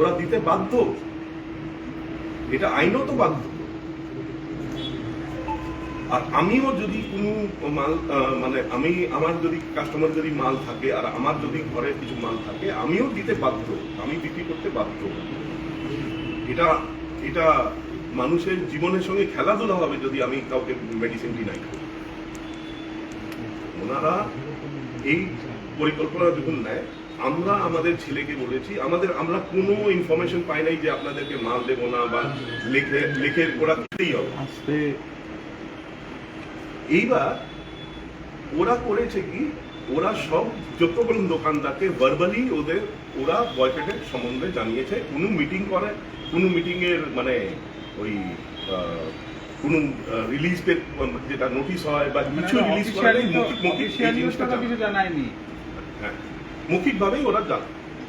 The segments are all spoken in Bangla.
ওরা দিতে বাধ্য? এটা আইনত বাধ্য। আর আমিও যদি কোনো মাল মানে আমি, আমার যদি কাস্টমার যদি মাল থাকে, আর আমার যদি ঘরে কিছু মাল থাকে, আমিও দিতে বাধ্য। আমি বিক্রি করতে বাধ্য। এটা এটা মানুষের জীবনের সঙ্গে খেলাধুলা হবে যদি আমি কাউকে মেডিসিন ডিনাই করি। ওনারা এই পরিকল্পনা যখন নেয় আমরা আমাদের ছেলেকে বলেছি আমাদের আমরা কোনো ইনফরমেশন পাই নাই যে আপনাদেরকে মাল দেবো না বা লিখে লিখে ওরা দিতেই হবে। এইবার ওরা করেছে কি ওরা সব যতগুলো দোকানদারকে ভার্বালি ওদের ওরা বয়কটের সম্বন্ধে জানিয়েছে কোনো মিটিং করে কোনো মিটিং এর মানে ওই আহ, কোনো রিলিজ যেটা নোটিশ হয় বা কিছু রিলিজ করে জিনিসটা কিছু জানায়নি। হ্যাঁ। মৌখিকভাবেই ওরা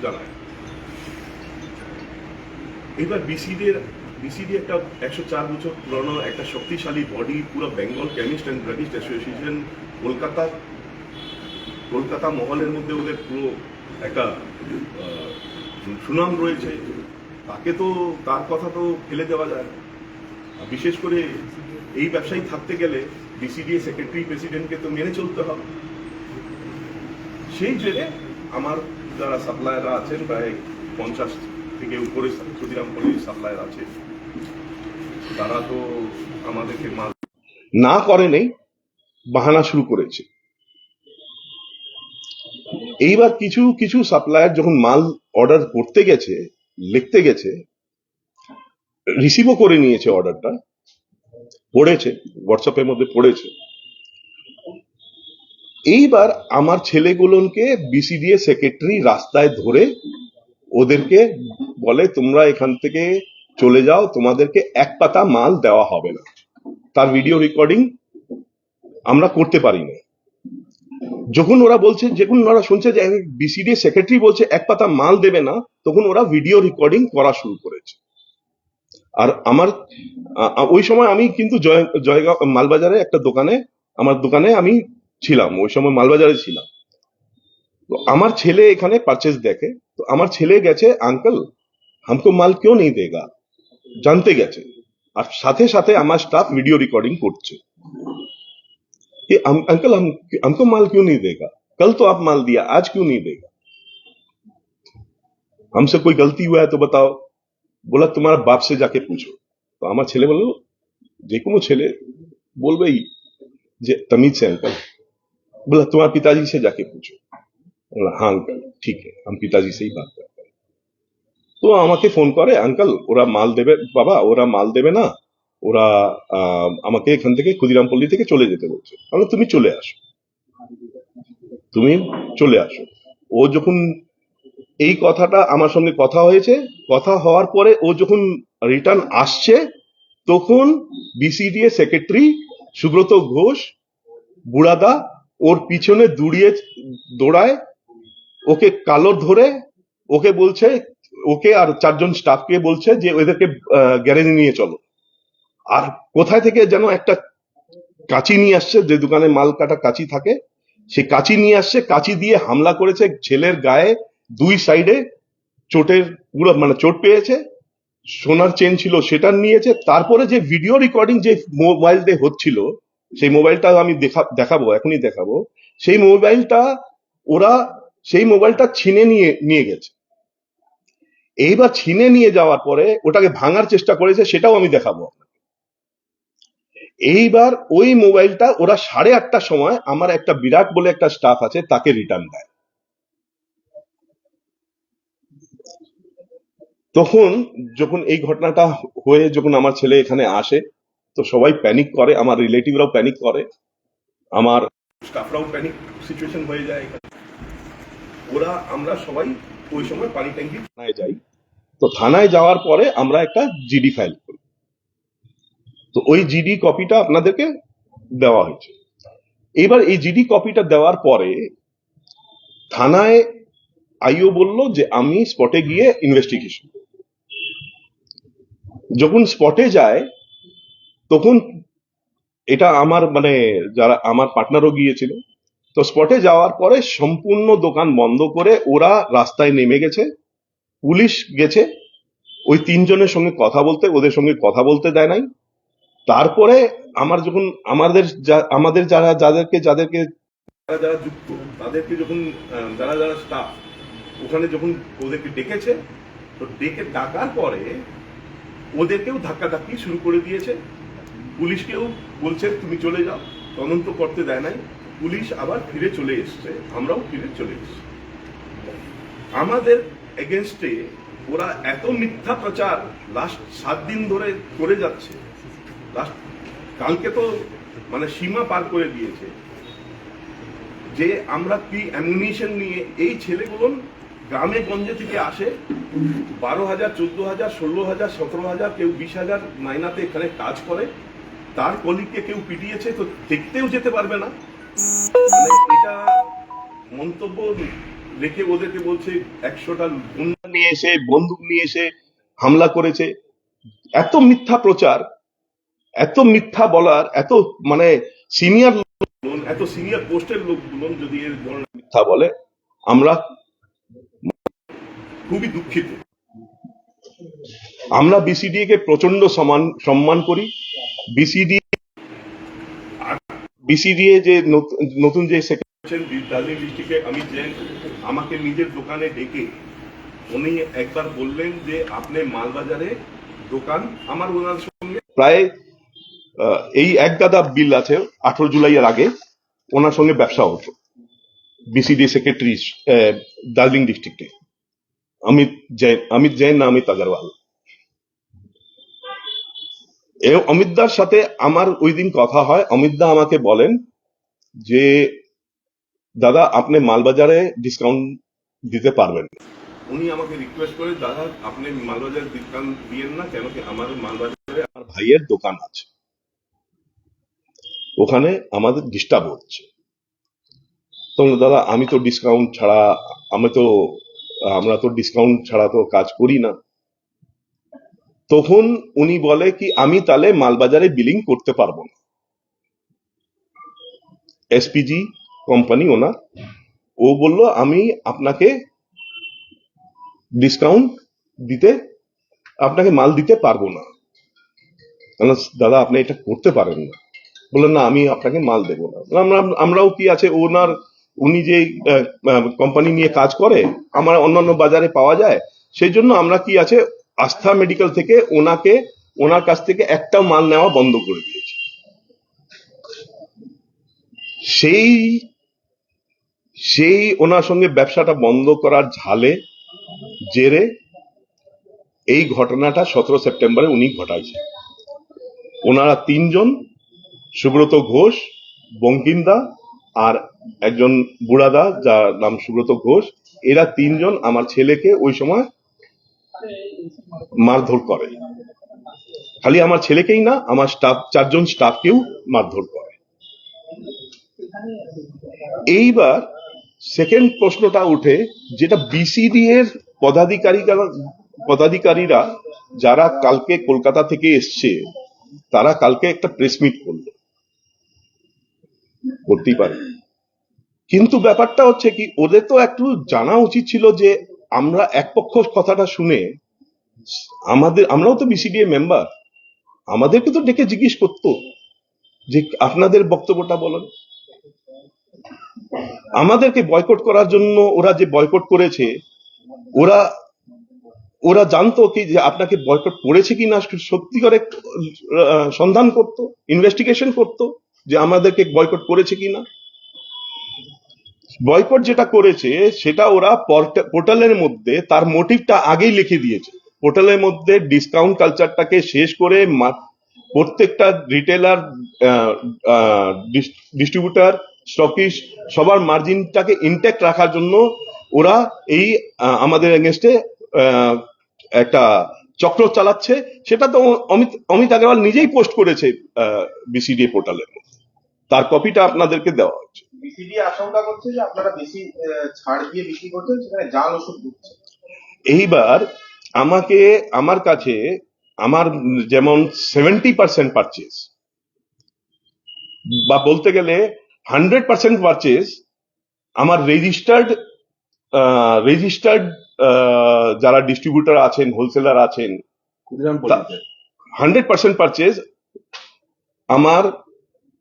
জানায় এবার বিসিডি বিসিডি একটা একশো চার বছর পুরনো, একটা শক্তিশালী বডি পুরো Bengal chemist and druggist association Kolkata Kolkata মহলের মধ্যে ওদের পুরো একটা সুনাম রয়েছে। তাকে তো, তার কথা তো ফেলে দেওয়া যায়। না বিশেষ করে এই ব্যবসায়ী থাকতে গেলে বিসিডিএ সেক্রেটারি প্রেসিডেন্টকে তো মেনে চলতে হবে। সেই জেনে আমার যারা সাপ্লায়াররা আছেন, প্রায় পঞ্চাশ থেকে উপরে ক্ষুদিরাম পল্লীর সাপ্লায়ার আছে। তারা তো আমাদেরকে মাল না করে নেই, বাহানা শুরু করেছে। এইবার কিছু কিছু সাপ্লায়ার যখন মাল অর্ডার করতে গেছে, লিখতে গেছে রিসিভও করে নিয়েছে অর্ডারটা পড়েছে হোয়াটসঅ্যাপের মধ্যে পড়েছে। এইবার আমার ছেলেগুলোকে বিসিডিএ সেক্রেটারি রাস্তায় ধরে ওদেরকে বলে, তোমরা এখান থেকে চলে যাও, তোমাদেরকে এক পাতা মাল দেওয়া হবে না। তার ভিডিও রেকর্ডিং আমরা করতে পারি না। যখন ওরা বলছে, যখন ওরা শুনছে যে বিসিডি সেক্রেটারি বলছে, এক পাতা মাল দেবে না, তখন ওরা ভিডিও রেকর্ডিং করা শুরু করেছে। আর আমার ওই সময় আমি কিন্তু জয়, জয়গাঁও, মালবাজারে একটা দোকানে, আমার দোকানে আমি ছিলাম ওই সময় মালবাজারে ছিলাম তো আমার ছেলে এখানে পারচেজ দেখে তো আমার ছেলে গেছে আঙ্কেল হামকো মাল কেউ নেই দেগা জানতে গেছে আর সাথে সাথে আমার স্টাফ ভিডিও রেকর্ডিং করছে कि हम अंकल हम हमको माल क्यों नहीं देगा कल तो आप माल दिया आज क्यों नहीं देगा हमसे कोई गलती हुआ है तो बताओ बोला तुम्हारा बाप से जाके पूछो तो আমার ছেলে বলল যে কোনো ছেলে বলবেই যে तमीज से अंकल बोला तुम्हारे पिताजी से जाके पूछो बोला हाँ अंकल ठीक है हम पिताजी से ही बात करते हैं তো আমাকে ফোন করে আঙ্কেল ওরা মাল দেবে বাবা ওরা মাল দেবে না ওরা আহ, আমাকে এখান থেকে ক্ষুদিরামপল্লী থেকে চলে যেতে বলছে আমি তুমি চলে আসো তুমি চলে আসো ও যখন এই কথাটা আমার সঙ্গে কথা হয়েছে কথা হওয়ার পরে ও যখন রিটার্ন আসছে তখন বিসিডিএ সেক্রেটারি সুব্রত ঘোষ বুড়াদা ওর পিছনে দৌড়িয়ে দৌড়ায়, ওকে কালো ধরে, ওকে বলছে, ওকে আর চারজন স্টাফকে বলছে যে ওদেরকে গ্যারেজে নিয়ে চলো। আর কোথায় থেকে যেন একটা কাঁচি নিয়ে আসছে, যে দোকানে মাল কাটা কাঁচি থাকে সে কাঁচি নিয়ে আসছে, কাঁচি দিয়ে হামলা করেছে ছেলের গায়ে, দুই সাইডে চোটের পুরো মানে চোট পেয়েছে, সোনার চেন ছিল সেটা নিয়েছে, তারপরে যে ভিডিও রেকর্ডিং যে মোবাইল দিয়ে হচ্ছিল সেই মোবাইলটা আমি দেখা দেখাবো, এখনই দেখাবো। সেই মোবাইলটা ওরা সেই মোবাইলটা ছিনে নিয়ে নিয়ে গেছে। এইবার ছিনে নিয়ে যাওয়ার পরে ওটাকে ভাঙার চেষ্টা করেছে, সেটাও আমি দেখাবো এইবার ওই মোবাইলটা ওরা সাড়ে আটটার সময় আমার একটা বিরাট বলে একটা স্টাফ আছে, তাকে রিটার্ন দেয়। তখন যখন এই ঘটনাটা হয়ে যখন আমার ছেলে এখানে আসে তো সবাই প্যানিক করে, আমার রিলেটিভরাও প্যানিক করে, আমার স্টাফরাও প্যানিক সিচুয়েশন হয়ে যায় ওরা, আমরা সবাই ওই সময় পানি ট্যাঙ্কি থানায় যাই। তো থানায় যাওয়ার পরে আমরা একটা জিডি ফাইল করি। তো ওই জিডি কপিটা আপনাদেরকে দেওয়া হয়েছে। এবার এই জিডি কপিটা দেওয়ার পরে থানায় আইও বলল যে, আমি স্পটে গিয়ে ইনভেস্টিগেশন যখন স্পটে যায় তখন এটা আমার মানে যারা আমার পার্টনারও গিয়েছিল, তো স্পটে যাওয়ার পরে সম্পূর্ণ দোকান বন্ধ করে ওরা রাস্তায় নেমে গেছে, পুলিশ গেছে, ওই তিনজনের সঙ্গে কথা বলতে, ওদের সঙ্গে কথা বলতে দেয় নাই। তারপরে আমার যখন আমাদের আমাদের যারা, যাদেরকে যাদেরকে যারা যারা যুক্ত, তাদেরকে যখন যারা যারা স্টাফ ওখানে যখন ওদেরকে ডেকেছে, তো ডেকে ডাকার পরে ওদেরকেও ধাক্কাধাক্কি শুরু করে দিয়েছে। পুলিশকেও বলছে, তুমি চলে যাও। তদন্ত করতে দেয় নাই। পুলিশ আবার ফিরে চলে এসছে। আমরাও ফিরে চলে এসেছি। আমাদের এগেনস্টে ওরা এত মিথ্যা প্রচার লাস্ট সাত দিন ধরে করে যাচ্ছে। লাস্ট কালকে তো মানে সীমা পার করে দিয়েছে। যে আমরা কি অ্যামুনিশন নিয়ে এই ছেলেগুলো গ্রামে গঞ্জে থেকে আসে, বারো হাজার, চোদ্দ হাজার, ষোলো হাজার, সতেরো হাজার, কেউ বিশ হাজার মাইনাতে এখানে কাজ করে তার কলিগকে কেউ পিটিয়েছে, তো দেখতেও যেতে পারবে না। মানে এটা মন্তব্য রেখে ওদেরকে বলছে, একশোটা গুন্ডা নিয়ে এসে, বন্দুক নিয়ে এসে হামলা করেছে। এত মিথ্যা প্রচার, এত মিথ্যা বলার, এত মানে সিনিয়র এত সিনিয়র পোস্টের লোকগুলো যদি এর মিথ্যা বলে, আমরা খুবই দুঃখিত। আমরা বিসিডিএ কে প্রচণ্ড সমান সম্মান করি। বিসিডি বিসিডিএ যে নতুন যে দার্জিলিং ডিস্ট্রিক্টে আমি জেন আমাকে নিজের দোকানে ডেকে উনি একবার বললেন যে আপনি মালবাজারে দোকান আমার ওনার সঙ্গে? প্রায় এই এক গাদা বিল আছে আঠারো জুলাইয়ের আগে ওনার সঙ্গে ব্যবসা হতো। বিসিডি সেক্রেটারি দার্জিলিং ডিস্ট্রিক্টে অমিত জৈন অমিত জৈন না অমিত আগরওয়াল এ অমিতদার সাথে আমার ওই দিন কথা হয়। অমিতদা আমাকে বলেন যে দাদা আপনি মালবাজারে ডিসকাউন্ট দিতে পারবেন। উনি আমাকে রিকোয়েস্ট করে দাদা আপনি মালবাজারে ডিসকাউন্ট দিয়েন না কেন কি আমার মালবাজারে আমার ভাইয়ের দোকান আছে। ওখানে আমাদের ডিস্টার্ব হচ্ছে। তখন দাদা আমি তো ডিসকাউন্ট ছাড়া আমি তো আমরা তো ডিসকাউন্ট ছাড়া তো কাজ করি না। তখন উনি বলে কি, আমি তাহলে মালবাজারে বিলিং করতে পারব না। এসপিজি কোম্পানি ওনার ও বলল, আমি আপনাকে ডিসকাউন্ট দিতে, আপনাকে মাল দিতে পারব না। দাদা, আপনি এটা করতে পারেন না। বললেন না, আমি আপনাকে মাল দেবো না। আমরাও কি আছে ওনার উনি যে কোম্পানি নিয়ে কাজ করে, আমার অন্যান্য বাজারে পাওয়া যায় সেই জন্য আমরা কি আছে আস্থা মেডিকেল থেকে ওনাকে, ওনার কাছ থেকে একটা মাল নেওয়া বন্ধ করে দিয়েছি। সেই সেই ওনার সঙ্গে ব্যবসাটা বন্ধ করার ঝালে, জেরে এই ঘটনাটা সতেরো সেপ্টেম্বরে উনি ঘটাইছে। ওনারা তিনজন, সুব্রত ঘোষ বঙ্কিন্দা আর একজন বুড়াদা, যার নাম সুব্রত ঘোষ, এরা তিনজন আমার ছেলেকে ওই সময় মারধর করে। খালি আমার ছেলেকেই না, আমার স্টাফ চারজন স্টাফকেও মারধর করে। এইবার সেকেন্ড প্রশ্নটা উঠে, যেটা বিসিডি এর পদাধিকারীরা পদাধিকারীরা যারা কালকে কলকাতা থেকে এসছে, তারা কালকে একটা প্রেস মিট করল। করতেই পারে। কিন্তু ব্যাপারটা হচ্ছে কি, ওদের তো একটু জানা উচিত ছিল যে আমরা এক পক্ষ কথাটা শুনে আমাদের, আমরাও তো বিসিডিএ মেম্বার আমাদেরকে তো ডেকে জিজ্ঞেস করতো যে আপনাদের বক্তব্যটা বলেন। আমাদেরকে বয়কট করার জন্য ওরা যে বয়কট করেছে, ওরা ওরা জানতো কি যে আপনাকে বয়কট করেছে কি না সত্যি করে সন্ধান করতো ইনভেস্টিগেশন করতো যে আমাদেরকে বয়কট করেছে কি না বয়কট যেটা করেছে, সেটা ওরা পোর্টালের মধ্যে তার মোটিভটা আগেই লিখে দিয়েছে। পোর্টালের মধ্যে ডিসকাউন্ট কালচারটাকে শেষ করে প্রত্যেকটা রিটেলার ডিস্ট্রিবিউটার স্টকিস সবার মার্জিনটাকে ইনটেক্ট রাখার জন্য ওরা এই আমাদের এগেনস্টে একটা চক্র চালাচ্ছে। সেটা তো অমিত অমিত আগরওয়াল নিজেই পোস্ট করেছে বিসিডিএ পোর্টালের মধ্যে। তার কপিটা আপনাদেরকে দেওয়া হচ্ছে বিসিডি আশঙ্কা করছে যে আপনারা বেশি ছাড় দিয়ে বিক্রি করছেন সেখানে জাল ওষুধ ঢুকছে। এইবার আমাকে আমার কাছে আমার যেমন সেভেন্টি পার্সেন্ট পারচেস বা বলতে গেলে হান্ড্রেড পার্সেন্ট পারচেস আমার রেজিস্টার্ড রেজিস্টার্ড যারা ডিস্ট্রিবিউটার আছেন হোলসেলার আছেন হান্ড্রেড পার্সেন্ট পারচেস আমার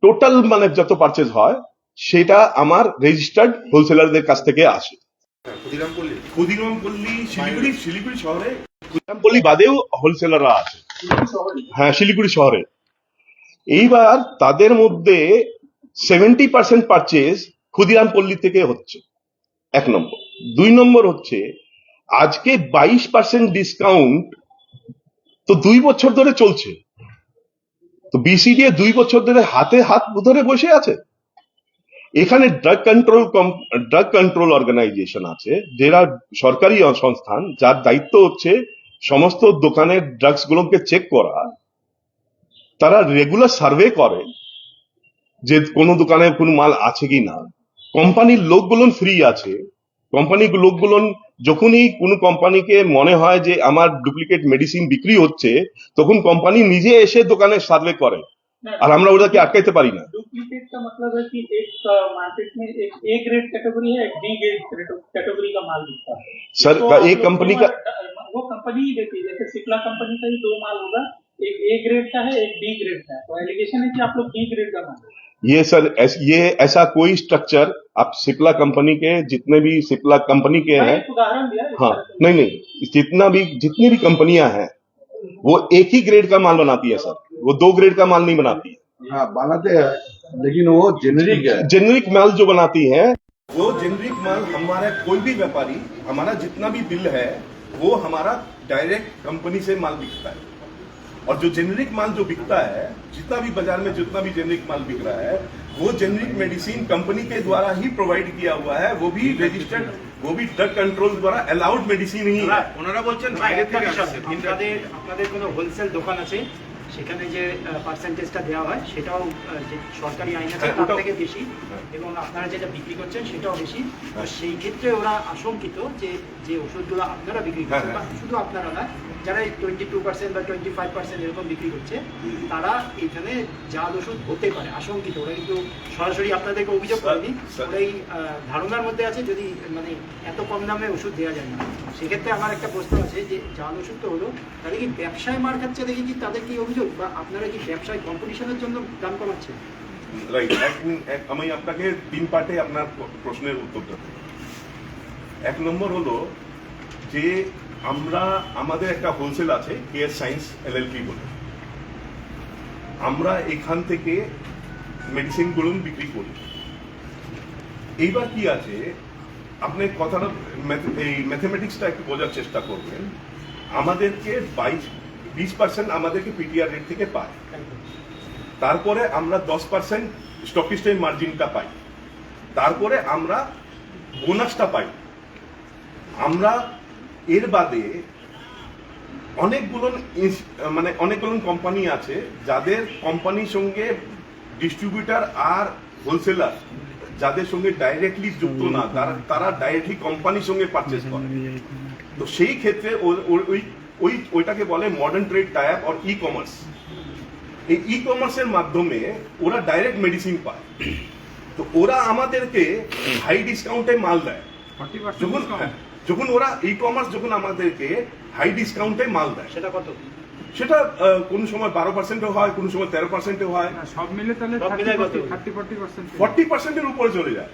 টোটাল মানে যত পারচেজ হয় সেটা আমার রেজিস্টার্ড হোলসেলারদের কাছ থেকে আসে। ক্ষুদিরাম পল্লী ক্ষুদিরাম পল্লী শিলিগুড়ি শিলিগুড়ি শহরে। ক্ষুদিরাম পল্লী বাদেও হোলসেলাররা আছে। হ্যাঁ শিলিগুড়ি শহরে। এইবার তাদের মধ্যে সেভেন্টি পার্সেন্ট পারচেজ ক্ষুদিরাম পল্লী থেকে হচ্ছে। এক নম্বর। দুই নম্বর হচ্ছে আজকে বাইশ পার্সেন্ট ডিসকাউন্ট তো দুই বছর ধরে চলছে। তো বিসিডিএ দুই বছর ধরে হাতে হাত ধরে বসে আছে। এখানে drug control drug control organization আছে। যারা সরকারি সংস্থান, যার দায়িত্ব হচ্ছে সমস্ত দোকানের ড্রাগস গুলোকে চেক করা। তারা রেগুলার সার্ভে করে যে কোন দোকানে কোনো মাল আছে কি না। কোম্পানির লোকগুলো ফ্রি আছে। কোম্পানির লোকগুলো যখনই কোনো কোম্পানিকে মনে হয় যে আমার ডুপ্লিকেট মেডিসিন বিক্রি হচ্ছে তখন কোম্পানি নিজে এসে দোকানে সার্ভে করে আর আমরা ওটাকে আটকাইতে পারি না डुप्लीकेट का मतलब है कि एक मार्केट में एक ए ग्रेड कैटेगरी है एक डी ग्रेड कैटेगरी का माल बिकता है सर तो एक आप कंपनी लोग का को वो कंपनी ही देती है जैसे सिप्ला कंपनी का ही दो माल होगा एक ए ग्रेड का है एक डी ग्रेड का है तो एलिगेशन है कि आप लोग डी ग्रेड का माल ये सर ऐस, ये ऐसा कोई स्ट्रक्चर आप सिप्ला कंपनी के जितने भी सिप्ला कंपनी के हैं हाँ। नहीं नहीं जितना भी जितनी भी कंपनियाँ हैं वो एक ही ग्रेड का माल बनाती है सर। वो दो ग्रेड का माल नहीं बनाती। है हाँ बनाते हैं लेकिन वो जेनरिक है। जेनरिक माल जो बनाती है वो जेनरिक माल हमारा कोई भी व्यापारी हमारा जितना भी बिल है वो हमारा डायरेक्ट कंपनी से माल बिकता है। और जो जेनरिक माल जो बिकता है जितना भी बाजार में जितना भी जेनरिक माल बिक रहा है वो जेनरिक मेडिसिन कंपनी के द्वारा ही प्रोवाइड किया हुआ है वो भी रजिस्टर्ड वो भी ड्रग कंट्रोल द्वारा अलाउड मेडिसिन ही है ওনারা বলছেন একটা বাইরে থেকে বিষয়, আসছে আপনাদের আপনাদের কোনো হোলসেল দোকান আছে সেখানে যে পার্সেন্টেজটা দেওয়া হয় সেটাও আহ, যে সরকারি আইন আছে হ্যাঁ, তার ওটাও- থেকে বেশি হ্যাঁ। এবং আপনারা যেটা বিক্রি করছেন সেটাও বেশি তো হ্যাঁ। সেই ক্ষেত্রে ওরা আশঙ্কিত যে যে ওষুধগুলো আপনারা বিক্রি হ্যাঁ, করছেন বা হ্যাঁ। শুধু আপনারা না যারা এই টোয়েন্টি টু পার্সেন্ট বা টোয়েন্টি ফাইভ পার্সেন্ট এরকম বিক্রি করছে তারা এখানে জাল ওষুধ হতে পারে আশঙ্কিত। ওরা কিন্তু সরাসরি আপনাদেরকে অভিযোগ করেনি। ওরা এই ধারণার মধ্যে আছে যদি মানে এত কম দামে ওষুধ দেওয়া যায় না। সেক্ষেত্রে আমার একটা প্রশ্ন আছে যে জাল ওষুধ তো হলো তাহলে কি ব্যবসায় মার খাচ্ছে দেখি কি তাদের কি অভিযোগ? বা আপনারা কি ব্যবসায় কম্পিটিশনের জন্য দাম কমাচ্ছেন? রাইট আমি আপনাকে তিন পার্টে আপনার প্রশ্নের উত্তর দেব। এক নম্বর হলো যে আমরা, আমাদের একটা হোলসেল আছে কেয়ার সায়েন্স এলএলপি বলে। আমরা এখান থেকে মেডিসিনগুলো বিক্রি করি। এইবার কি আছে, আপনি কথাটা এই ম্যাথমেটিক্সটা একটু বোঝার চেষ্টা করবেন। আমাদেরকে বাইশ, বিশ পার্সেন্ট আমাদেরকে পিটিআর রেট থেকে পায়। তারপরে আমরা দশ পার্সেন্ট স্টকিস্টের মার্জিনটা পাই। তারপরে আমরা বোনাসটা পাই। আমরা এর বাদে অনেকগুলো মানে অনেকগুলো কোম্পানি আছে যাদের কোম্পানির সঙ্গে ডিস্ট্রিবিউটার আর হোলসেলার যাদের সঙ্গে ডাইরেক্টলি যুক্ত না তারা তারা ডাইরেক্টলি কোম্পানির সঙ্গে পারচেস করে। তো সেই ক্ষেত্রে ওই ওই ওইটাকে বলে মডার্ন ট্রেড টাইপ আর ই কমার্স এই ই কমার্সের মাধ্যমে ওরা ডাইরেক্ট মেডিসিন পায়। তো ওরা আমাদেরকে হাই ডিসকাউন্টে মাল দেয়। যখন যখন ওরা ই কমার্স যখন আমাদেরকে হাই ডিসকাউন্টে মাল দেয় সেটা কত? সেটা কোনো সময় বারো পার্সেন্টও হয় কোনো সময় তেরো পার্সেন্টও হয়। সব মিলে তাহলে ফোর্টি পার্সেন্ট ফর্টি পার্সেন্টের উপরে চলে যায়।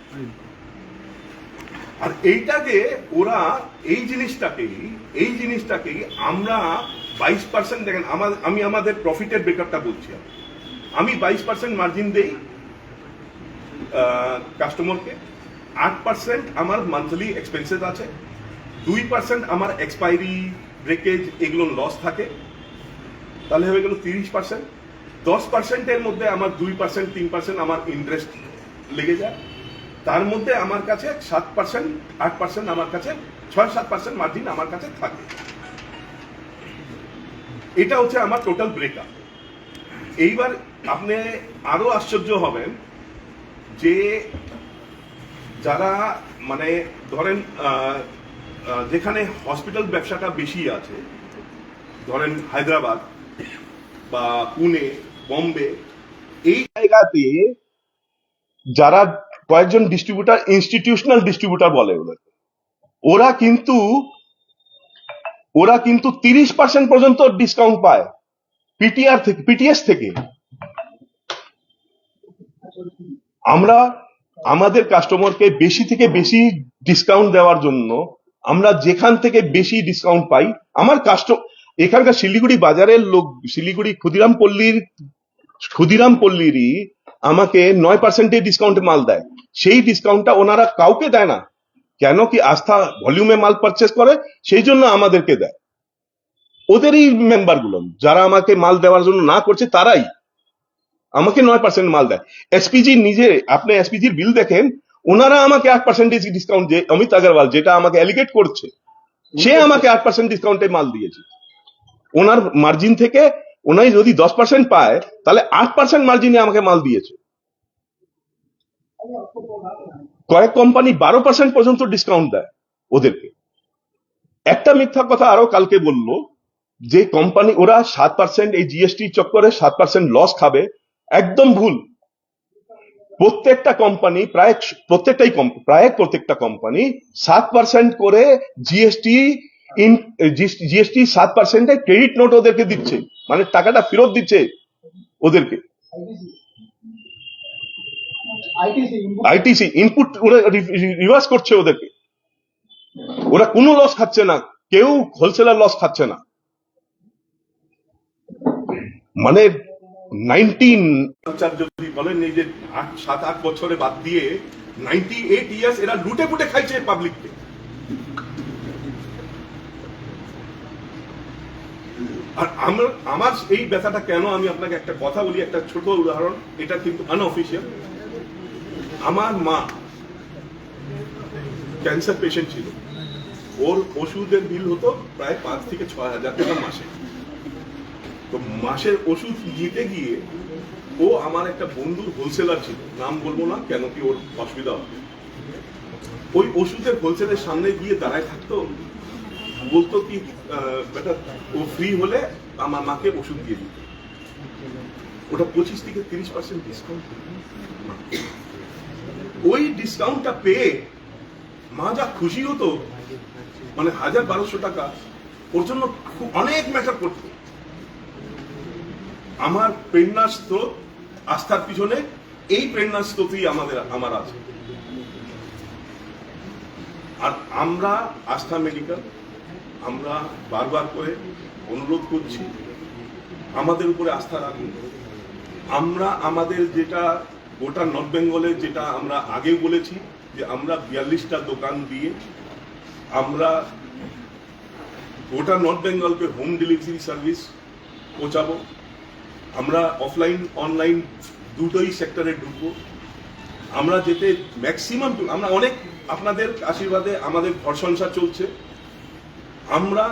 আর এইটাকে ওরা এই জিনিসটাকেই এই জিনিসটাকেই আমরা বাইশ পার্সেন্ট দেখেন আমার আমি আমাদের প্রফিটের ব্রেকআপটা বলছি আমি। আমি বাইশ পার্সেন্ট মার্জিন দেই কাস্টমারকে আট পার্সেন্ট আমার মান্থলি এক্সপেন্সেস আছে। দুই পার্সেন্ট আমার এক্সপায়ারি ব্রেকেজ এগুলো লস থাকে। তাহলে হয়ে গেল তিরিশ পার্সেন্ট দশ পার্সেন্টের মধ্যে আমার দুই পার্সেন্ট তিন পার্সেন্ট আমার ইন্টারেস্ট লেগে যায়। তার মধ্যে আমার কাছে সাত পার্সেন্ট আট পার্সেন্ট আমার কাছে ছয় সাত পার্সেন্ট মার্জিন আমার কাছে থাকে। এটা হচ্ছে আমার টোটাল ব্রেকআপ এইবার আপনি আরও আশ্চর্য হবেন যে যারা মানে ধরেন যেখানে হসপিটাল ব্যবসাটা বেশি আছে। ধরেন হায়দ্রাবাদ বা পুনে, বম্বে, এই জায়গাতে যারা কয়েকজন ডিস্ট্রিবিউটার ইনস্টিটিউশনাল ডিস্ট্রিবিউটার বলে ওদেরকে ওরা কিন্তু ওরা কিন্তু তিরিশ পার্সেন্ট পর্যন্ত ডিসকাউন্ট পায় পিটিআর থেকে পিটিএস থেকে। আমরা, আমাদের কাস্টমারকে বেশি থেকে বেশি ডিসকাউন্ট দেওয়ার জন্য আমরা যেখান থেকে বেশি ডিসকাউন্ট পাই, আমার কাস্ট এখানকার শিলিগুড়ি বাজারের লোক, শিলিগুড়ি ক্ষুদিরাম পল্লীর ক্ষুদিরাম পল্লীরই আমাকে নয় পার্সেন্টের ডিসকাউন্টে মাল দেয়। সেই ডিসকাউন্টটা ওনারা কাউকে দেয় না। কেন কি আস্থা ভলিউমে মাল পারচেস করে, সেই জন্য আমাদেরকে দেয়। ওদেরই মেম্বারগুলো, যারা আমাকে মাল দেওয়ার জন্য না করছে, তারাই আমাকে নয় পার্সেন্ট মাল দেয়। এসপিজি নিজে, আপনি এসপিজির বিল দেখেন ওনারা আমাকে আট পার্সেন্টেজ ডিসকাউন্ট যে অমিত আগরওয়াল যেটা আমাকে অ্যালিগেট করছে সে আমাকে আট পার্সেন্ট ডিসকাউন্টে মাল দিয়েছে। ওনার মার্জিন থেকে ওনাই যদি দশ পার্সেন্ট পায় তাহলে আট পার্সেন্ট মার্জিনে আমাকে মাল দিয়েছে। কয়েক কোম্পানি বারো পার্সেন্ট পর্যন্ত ডিসকাউন্ট দেয় ওদেরকে। একটা মিথ্যা কথা আরও কালকে বলল যে কোম্পানি ওরা সাত পার্সেন্ট এই জিএসটি চক্করে সাত পার্সেন্ট লস খাবে একদম ভুল। প্রত্যেকটা কোম্পানি প্রায় প্রত্যেকটাই প্রায় প্রত্যেকটা কোম্পানি সাত পার্সেন্ট করে জিএসটি ইন জিএসটি সাত পার্সেন্টে ক্রেডিট নোট ওদেরকে দিচ্ছে। মানে টাকাটা ফেরত দিচ্ছে ওদেরকে। আইটিসি ইনপুট ওরা রিভার্স করছে ওদেরকে। ওরা কোনো লস খাচ্ছে না কেউ হোলসেলার লস খাচ্ছে না। মানে যদি বলেন, এই যে আট, সাত, আট বছরে বাদ দিয়ে নাইনটি এইট ইয়ার্স এরা লুটে পুটে খাইছে পাবলিককে আর আমার আমার এই ব্যথাটা কেন আমি আপনাকে একটা কথা বলি, একটা ছোট উদাহরণ, এটা কিন্তু আনঅফিসিয়াল আমার মা ক্যান্সার পেশেন্ট ছিল। ওর ওষুধের বিল হতো প্রায় পাঁচ থেকে ছয় হাজার টাকা মাসে। তো মাসের ওষুধ নিতে গিয়ে ও আমার একটা বন্ধুর হোলসেলার ছিল। নাম বলব না, কেন কি ওর অসুবিধা হবে। ওই ওষুধের হোলসেলের সামনে গিয়ে দাঁড়ায় থাকতো। বলতো কি বেটা, ও ফ্রি হলে আমার মাকে ওষুধ দিয়ে দিত ওটা পঁচিশ থেকে তিরিশ পার্সেন্ট ডিসকাউন্ট ওই ডিসকাউন্টটা পেয়ে মা যা খুশি হতো মানে হাজার বারোশো টাকা, ওর জন্য অনেক ম্যাটার করতো। আমার প্রেরণার স্রোত আস্থার পিছনে এই প্রেরণার স্রোতই আমাদের, আমার আছে। আর আমরা আস্থা মেডিকেল আমরা বারবার করে অনুরোধ করছি, আমাদের উপরে আস্থা রাখুন। আমরা আমাদের যেটা গোটা নর্থ বেঙ্গলে যেটা আমরা আগে বলেছি, যে আমরা বিয়াল্লিশটা দোকান দিয়ে আমরা গোটা নর্থ বেঙ্গলকে হোম ডেলিভারি সার্ভিস পৌঁছাবো। আমরা অফলাইন অনলাইন দুটোই সেক্টরে ঢুকবো। আমরা যেতে ম্যাক্সিমাম আমরা অনেক আপনাদের আশীর্বাদে আমাদের ঘর সংসার চলছে। আমরা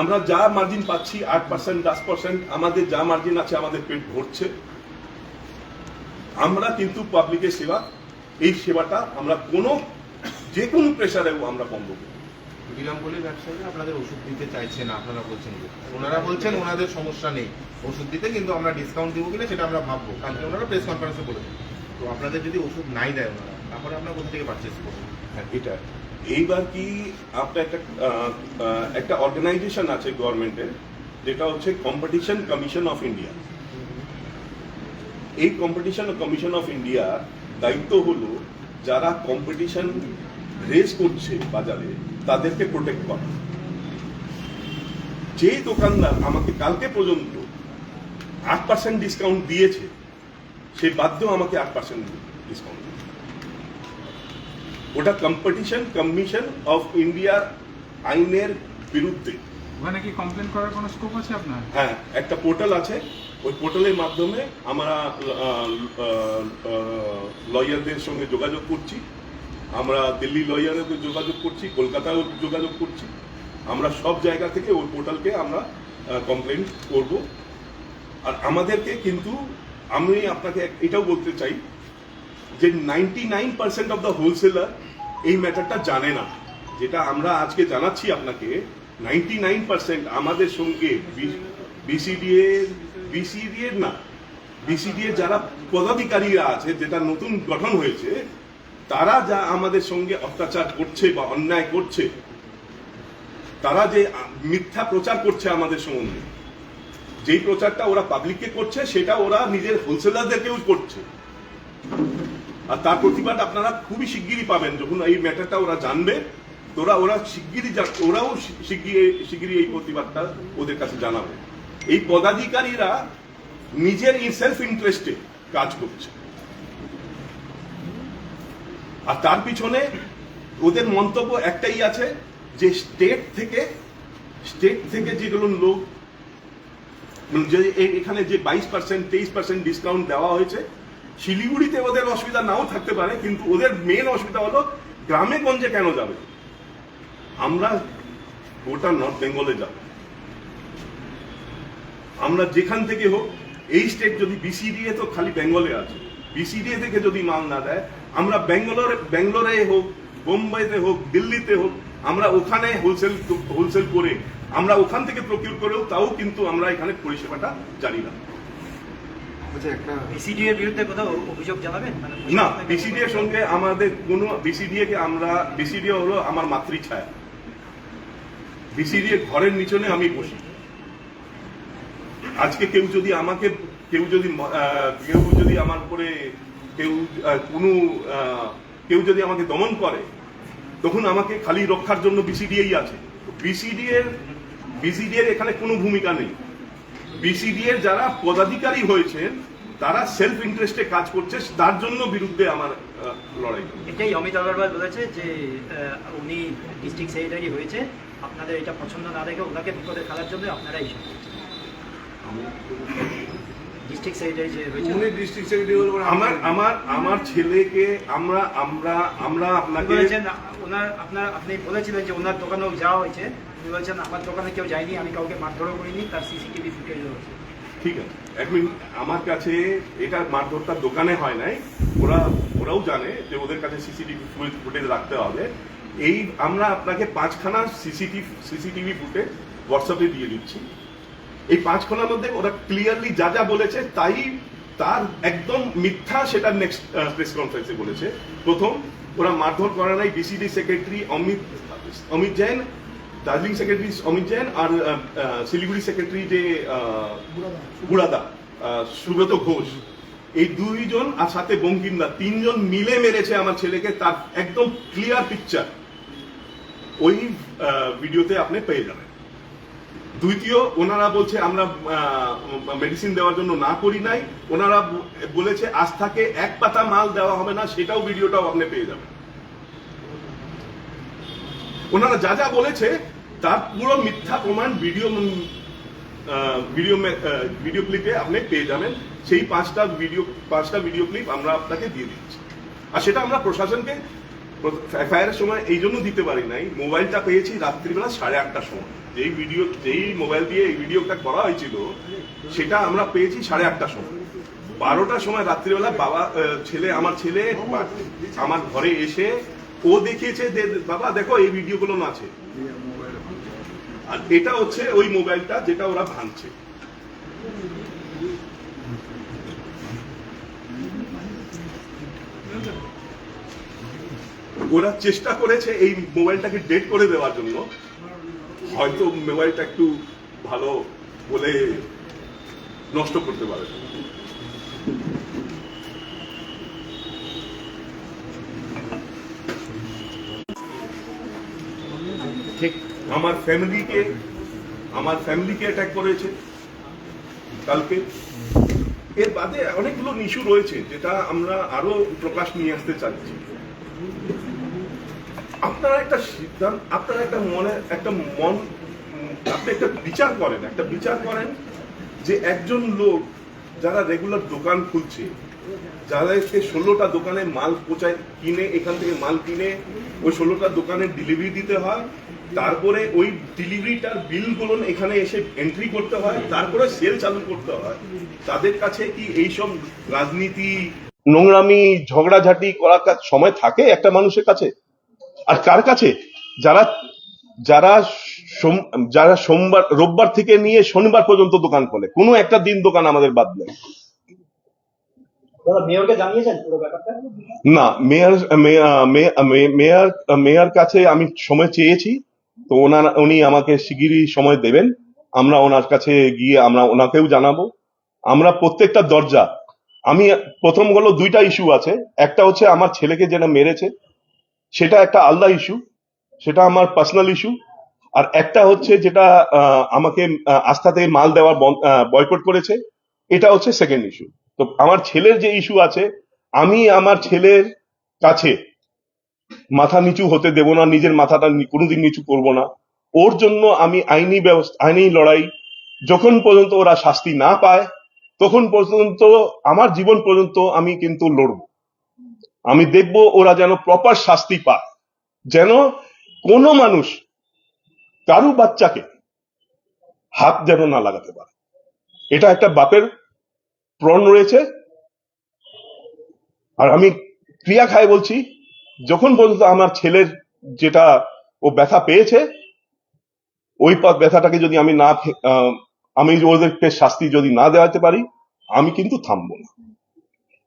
আমরা যা মার্জিন পাচ্ছি, আট পার্সেন্ট দশ পার্সেন্ট আমাদের যা মার্জিন আছে, আমাদের পেট ভরছে। আমরা কিন্তু পাবলিকের সেবা, এই সেবাটা আমরা কোনো, যে কোনো প্রেশারেও আমরা বন্ধ করি দিলাম বলে ব্যবসায়ীরা আপনাদের ওষুধ দিতে চাইছে না আপনারা বলছেন। ওনারা বলছেন ওনাদের সমস্যা নেই। ওষুধ দিতে কিন্তু আমরা ডিসকাউন্ট দিব কিনা সেটা আমরা ভাববো। কালকে ওনারা প্রেস কনফারেন্সে বলেছেন। তো আপনাদের যদি ওষুধ নাই দেয় ওনারা তারপরে আপনারা কোথা থেকে পারচেস করবেন? হ্যাঁ, এটা। এইবার কি আপনার একটা একটা অর্গানাইজেশন আছে গভর্নমেন্টের যেটা হচ্ছে কম্পিটিশন কমিশন অফ ইন্ডিয়া এই কম্পিটিশন কমিশন অফ ইন্ডিয়া দায়িত্ব হলো যারা কম্পিটিশন রেস করছে বাজারে তাদেরকে প্রোটেক্ট করা। যে দোকানদার আমাকে কালকে পর্যন্ত আট পার্সেন্ট ডিসকাউন্ট দিয়েছে সে বাধ্য আমাকে আট পার্সেন্ট ডিসকাউন্ট ওটা কম্পিটিশন কমিশন অফ ইন্ডিয়ার আইনের বিরুদ্ধে। ওখানে কি কমপ্লেন করার কোনো স্কোপ আছে আপনার? হ্যাঁ একটা পোর্টাল আছে। ওই পোর্টালের মাধ্যমে আমরা লয়ারদের সঙ্গে যোগাযোগ করছি। আমরা দিল্লি লয়ারের যোগাযোগ করছি, কলকাতাও যোগাযোগ করছি। আমরা সব জায়গা থেকে ওই পোর্টালকে আমরা কমপ্লেন করব। আর আমাদেরকে কিন্তু আমি আপনাকে এটাও বলতে চাই যে ninety nine percent of the wholesaler এই ম্যাটারটা জানে না। যেটা আমরা আজকে জানাচ্ছি আপনাকে নাইনটি নাইন পার্সেন্ট আমাদের সঙ্গে বিসিডিএ বিসিডিএর না বিসিডিএ যারা পদাধিকারীরা আছে, যেটা নতুন গঠন হয়েছে তারা যা আমাদের সঙ্গে অত্যাচার করছে বা অন্যায় করছে, তারা যে মিথ্যা প্রচার করছে আমাদের সম্বন্ধে, যেই প্রচারটা ওরা পাবলিককে করছে, সেটা ওরা নিজের হোলসেলারদেরকেও করছে। আর তার প্রতিবাদ আপনারা খুবই শিগগিরই পাবেন। যখন এই ম্যাটারটা ওরা জানবে তোরা ওরা শিগগিরই ওরাও শি- শিগগিরই শিগগিরই এই প্রতিবাদটা ওদের কাছে জানাবে। এই পদাধিকারীরা নিজের সেলফ ইন্টারেস্টে কাজ করছে। আর তার পিছনে ওদের মন্তব্য একটাই আছে যে স্টেট থেকে স্টেট থেকে যেগুলো লোক মানে এখানে যে বাইশ পার্সেন্ট তেইশ পার্সেন্ট ডিসকাউন্ট দেওয়া হয়েছে, শিলিগুড়িতে ওদের অসুবিধা নাও থাকতে পারে, কিন্তু ওদের মেন অসুবিধা হলো গ্রামে গঞ্জে কেন যাবে? আমরা গোটা নর্থ বেঙ্গলে যাব। আমরা যেখান থেকে হোক, এই স্টেট যদি বিসিডিএ তো খালি বেঙ্গলে আছে। বিসিডিএ থেকে যদি মাল না দেয় আমরা ব্যাঙ্গালোরে ব্যাঙ্গালোরে হোক বোম্বাইতে হোক দিল্লিতে হোক আমরা ওখানে হোলসেল হোলসেল করে আমরা ওখান থেকে প্রকিউর করেও তাও কিন্তু আমরা এখানে পরিষেবাটা জানি না। বিসিডি এর বিরুদ্ধে কোথাও অভিযোগ জানাবেন? মানে না বিসিডি এর সঙ্গে আমাদের কোনো বিসিডিএ কে আমরা বিসিডিএ হলো আমার মাতৃছায়া। বিসিডি এর ঘরের নিচনে আমি বসি। আজকে কেউ যদি আমাকে কেউ যদি আহ, কেউ যদি আমার উপরে কেউ কোনো কেউ যদি আমাকে দমন করে তখন আমাকে খালি রক্ষার জন্য বিসিডিএই আছে। বিসিডি এর বিসিডি এর এখানে কোনো ভূমিকা নেই। বিসিডি এর যারা পদাধিকারী হয়েছেন তারা সেলফ ইন্টারেস্টে কাজ করছে তার জন্য বিরুদ্ধে আমার লড়াই। এটাই অমিত আগরওয়াল বলেছে যে উনি ডিস্ট্রিক্ট সেক্রেটারি হয়েছে। আপনাদের এটা পছন্দ না দেখে ওনাকে বিপদে ফেলার জন্য আপনারা এইসব ডিস্ট্রিক্ট সেক্রেটারি যে হয়েছে উনি ডিস্ট্রিক্ট সেক্রেটারি বলবেন আমার আমার আমার ছেলেকে আমরা আমরা আমরা আপনাকে বলেছেন ওনার আপনার আপনি বলেছিলেন যে ওনার দোকানেও যাওয়া হয়েছে। উনি বলছেন আমার দোকানে কেউ যায়নি আমি কাউকে মারধরও করিনি তার সিসিটিভি ফুটেজ রয়েছে। ঠিক আছে। এক আমার কাছে এটা মারধরটা দোকানে হয় নাই। ওরা ওরাও জানে যে ওদের কাছে সিসিটিভি ফুটেজ রাখতে হবে। এই আমরা আপনাকে পাঁচখানা সিসিটিভি সিসিটিভি ফুটেজ হোয়াটসঅ্যাপে দিয়ে দিচ্ছি। এই পাঁচখানার মধ্যে ওরা ক্লিয়ারলি যা যা বলেছে, তাই তার একদম মিথ্যা সেটা নেক্সট প্রেস কনফারেন্সে বলেছে। প্রথম, ওরা মারধর করে নাই BCD secretary Amit Amit Jain, Darjeeling secretary Amit Jain আর শিলিগুড়ি সেক্রেটারি যে বুড়াদা সুব্রত ঘোষ। এই দুইজন আর সাথে বঙ্কিমদা তিনজন মিলে মেরেছে আমার ছেলেকে, তার একদম ক্লিয়ার পিকচার ওই ভিডিওতে আপনি পেয়ে যাবেন। দ্বিতীয়, ওনারা বলছে আমরা মেডিসিন দেওয়ার জন্য না করি নাই। ওনারা বলেছে, আজ থেকে এক পাতা মাল দেওয়া হবে না, সেটাও ভিডিওটাও আপনি পেয়ে যাবেন। ওনারা যা যা বলেছে, তার পুরো মিথ্যা প্রমাণ ভিডিও ভিডিও ভিডিও ক্লিপে আপনি পেয়ে যাবেন। সেই পাঁচটা ভিডিও পাঁচটা ভিডিও ক্লিপ আমরা আপনাকে দিয়ে দিচ্ছি। আর সেটা আমরা প্রশাসনকে এফআইআর সময় এই জন্য দিতে পারি নাই। মোবাইলটা পেয়েছি রাত্রিবেলা সাড়ে আটটার সময়। যেই ভিডিও যেই মোবাইল দিয়ে এই ভিডিওটা করা হয়েছিল, সেটা আমরা পেয়েছি সাড়ে আটটার সময়। বারোটার সময় রাত্রিবেলা বাবা ছেলে, আমার ছেলে আমার ঘরে এসে ও দেখিয়েছে যে, বাবা, দেখো, এই ভিডিওগুলো আছে। আর এটা হচ্ছে ওই মোবাইলটা যেটা ওরা ভাঙছে। ওরা চেষ্টা করেছে এই মোবাইলটাকে ডেট করে দেওয়ার জন্য। হয়তো মোবাইলটা একটু ভালো বলে নষ্ট করতে পারে। ঠিক। আমার ফ্যামিলিকে আমার ফ্যামিলিকে অ্যাটাক করেছে কালকে। এর বাদে অনেকগুলো ইস্যু রয়েছে যেটা আমরা আরও প্রকাশ নিয়ে আসতে চাচ্ছি। আপনারা একটা সিদ্ধান্ত, আপনারা একটা মনে, একটা মন, আপনি একটা বিচার করেন, একটা বিচার করেন যে একজন লোক যারা রেগুলার দোকান খুলছে, যাদেরকে ষোলোটা দোকানে মাল পৌঁছায়, কিনে, এখান থেকে মাল কিনে, ওই ষোলোটা দোকানে ডেলিভারি দিতে হয়, তারপরে ওই ডেলিভারিটার বিলগুলো এখানে এসে এন্ট্রি করতে হয়, তারপরে সেল চালু করতে হয়। তাদের কাছে কি এইসব রাজনীতি, নোংরামি, ঝগড়াঝাটি করার সময় থাকে একটা মানুষের কাছে? আর কার কাছে? যারা যারা যারা সোমবার রোববার থেকে নিয়ে শনিবার পর্যন্ত দোকান খোলে কোনো একটা দিন দোকান আমাদের বাদ নেই না mayor mayor- mayor- mayor mayor কাছে আমি সময় চেয়েছি তো ওনার উনি আমাকে শিগগিরই সময় দেবেন। আমরা ওনার কাছে গিয়ে আমরা ওনাকেও জানাব। আমরা প্রত্যেকটা দরজা আমি প্রথম হলো দুইটা ইস্যু আছে। একটা হচ্ছে আমার ছেলেকে যেটা মেরেছে সেটা একটা আলাদা ইস্যু সেটা আমার পার্সোনাল ইস্যু আর একটা হচ্ছে যেটা আমাকে আস্থা থেকে মাল দেওয়ার বয়কট করেছে, এটা হচ্ছে সেকেন্ড ইস্যু তো আমার ছেলের যে ইস্যু আছে, আমি আমার ছেলের কাছে মাথা নিচু হতে দেব না, নিজের মাথাটা কোনোদিন নিচু করব না। ওর জন্য আমি আইনি ব্যবস্থা, আইনি লড়াই, যখন পর্যন্ত ওরা শাস্তি না পায়, তখন পর্যন্ত, আমার জীবন পর্যন্ত আমি কিন্তু লড়ব। আমি দেখব ওরা যেন প্রপার শাস্তি পায়। যেন কোনো মানুষ কারু বাচ্চাকে হাত যেন না লাগাতে পারে। এটা একটা বাপের প্রণ রয়েছে। আর আমি ক্রিয়া খায় বলছি, যখন পর্যন্ত আমার ছেলের যেটা ও ব্যথা পেয়েছে, ওই ব্যথাটাকে যদি আমি না আমি ওদেরকে শাস্তি যদি না দেওয়াতে পারি, আমি কিন্তু থামবো না।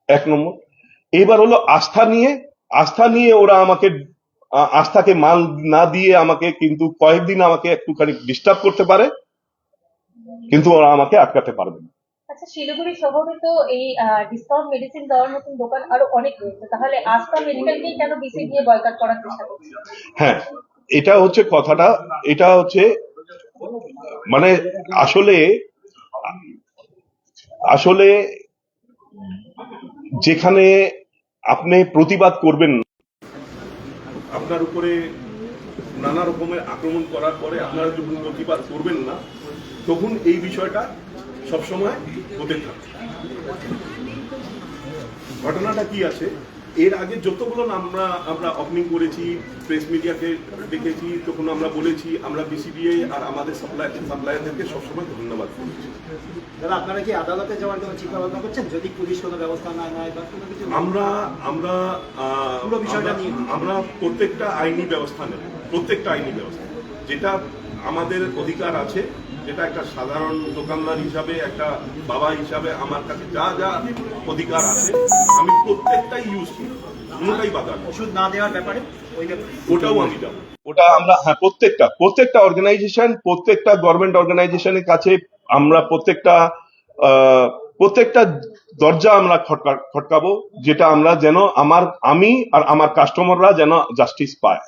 এক নম্বর। এবার হলো আস্থা নিয়ে আস্থা নিয়ে ওরা আমাকে আস্থাকে মাল না দিয়ে আমাকে কিন্তু কয়েকদিন আমাকে একটুখানি ডিস্টার্ব করতে পারে কিন্তু ওরা আমাকে আটকাতে পারবে না। আচ্ছা শিলিগুড়ি শহরে তো এই ডিসকাউন্ট মেডিসিন দেওয়ার মতন দোকান আরও অনেক রয়েছে। তাহলে আস্থা মেডিকেলকেই কেন বিসি দিয়ে বয়কট করার চেষ্টা করছে হ্যাঁ এটা হচ্ছে কথাটা এটা হচ্ছে মানে আসলে আসলে যেখানে আপনি প্রতিবাদ করবেন আপনার উপরে নানা রকমের আক্রমণ করার পরে আপনারা যখন প্রতিবাদ করবেন না, তখন এই বিষয়টা সবসময় হতে থাকে ঘটনাটা কি আছে? এর আগে যতগুলো আমরা আমরা ওপেনিং করেছি প্রেস মিডিয়াকে দেখেছি তখন আমরা বলেছি আমরা বিসিবিআই আর আমাদের সাপ্লাই সাপ্লায়ারদেরকে সবসময় ধন্যবাদ করেছি দাদা আপনারা কি আদালতে যাওয়ার কোনো চিন্তা ভাবনা করছেন যদি পুলিশ কোনো ব্যবস্থা না নেয় বা কোনো কিছু আমরা আমরা পুরো বিষয়টা নিয়ে। আমরা প্রত্যেকটা আইনি ব্যবস্থা নেব প্রত্যেকটা আইনি ব্যবস্থা যেটা আমাদের অধিকার আছে যেটা একটা সাধারণ দোকানদার হিসাবে একটা বাবা হিসাবে আমার কাছে যা যা অধিকার আছে আমি প্রত্যেকটাই ইউজ করি কোনোটাই বাধা ওষুধ না দেওয়ার ব্যাপারে ওটাও আমি যাব ওটা আমরা হ্যাঁ প্রত্যেকটা প্রত্যেকটা অর্গানাইজেশন প্রত্যেকটা গভর্নমেন্ট অর্গানাইজেশনের কাছে আমরা প্রত্যেকটা আহ, প্রত্যেকটা দরজা আমরা খটকা খটকাবো যেটা আমরা যেন আমার আমি আর আমার কাস্টমাররা যেন জাস্টিস পায়।